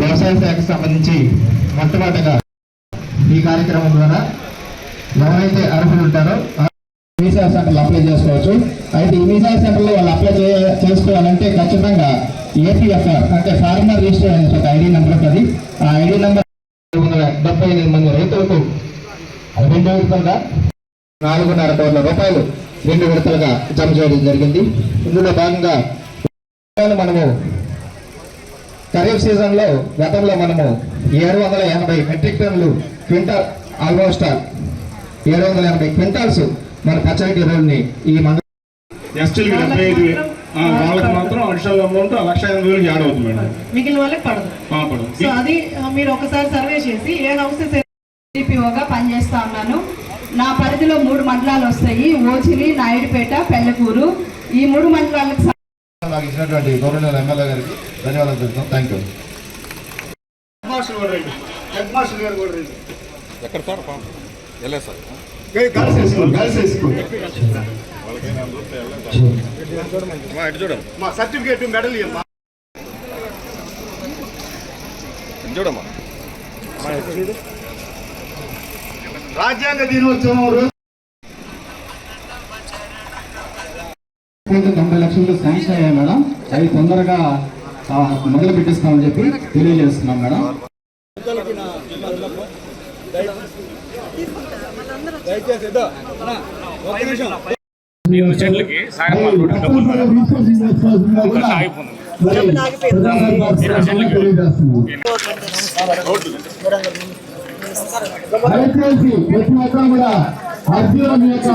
వ్యవసాయ శాఖకు సంబంధించి మొట్టమొదటగా ఈ కార్యక్రమం ద్వారా ఎవరైతే అర్హులు ఉంటారో వీసా సెంటర్లు అప్లై చేసుకోవచ్చు. అయితే ఈ వీసా సెంటర్లో వాళ్ళు అప్లై చే చేసుకోవాలంటే ఖచ్చితంగా ఏపీఎఫ్ఆర్ అంటే ఫార్మర్ రిజిస్టర్ అనేది ఒక ఐడి నెంబర్ ఉంటుంది. ఆ ఐడి నెంబర్ డెబ్బై ఎనిమిది మంది రైతులకు రెండు నాలుగున్నర కోట్ల రూపాయలు రెండు విడతలుగా జమ చేయడం జరిగింది ఇందులో భాగంగా మనము ఖరీఫ్ సీజన్లో గతంలో మనము ఏడు వందల ఎనభై మెట్రిక్ టన్నులు క్వింటాల్ ఆల్మోస్ట్ ఆల్ ఏడు వందల ఎనభై క్వింటాల్స్ మన పచ్చడి రోడ్ని ఈ మండలం ఎస్టీలకి డెబ్బై ఐదు వేలు. ఆ, వాళ్ళకి మాత్రం అడిషనల్ అమౌంట్ లక్ష ఎనభై వేలకు యాడ్ అవుతుంది మేడం మిగిలిన వాళ్ళకి పడదు. సో అది మీరు ఒకసారి సర్వే చేసి ఏ హౌసెస్ డిపిఓగా పనిచేస్తా ఉన్నాను నా పరిధిలో మూడు మండలాలు వస్తాయి. ఓచిలి నాయుడుపేట పెళ్ళకూరు ఈ మూడు మండలాలకు నాకు ఇచ్చినటువంటి గవర్నర్ ఎమ్మెల్యే గారికి ధన్యవాదాలు థ్యాంక్ యూ ఎక్కడ సార్? వెళ్ళే సార్. సర్టిఫికేట్ మెడల్ చూడమ్మా. రాజ్యాంగ దినోత్సవం రోజు తొంభై లక్షలు శాంక్షన్ అయ్యాయి మేడం. అవి తొందరగా మొదలు పెట్టిస్తామని చెప్పి తెలియజేస్తున్నాం మేడం. చెట్లకి సాయం దయచేసి ప్రతి ఒక్కరు కూడా మీ యొక్క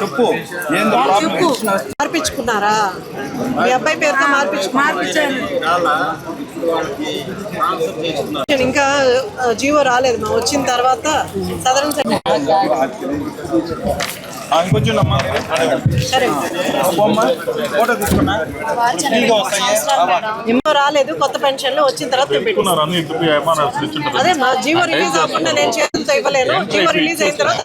చెప్పు. చెప్పు. మార్పించుకున్నారా? మీ అబ్బాయి పేరుతో మార్పించు మార్పించాను. ఇంకా జీవో రాలేదు. మా వచ్చిన తర్వాత సదరన్ ఇంకొంచెం అమ్మా ఫోటో తీసుకున్నా. రాలేదు కొత్త పెన్షన్లు వచ్చిన తర్వాత అదే మా జీవో రిలీజ్ అవ్వకుండా నేను చేతులతో ఇవ్వలేను. జీవో రిలీజ్ అయిన తర్వాత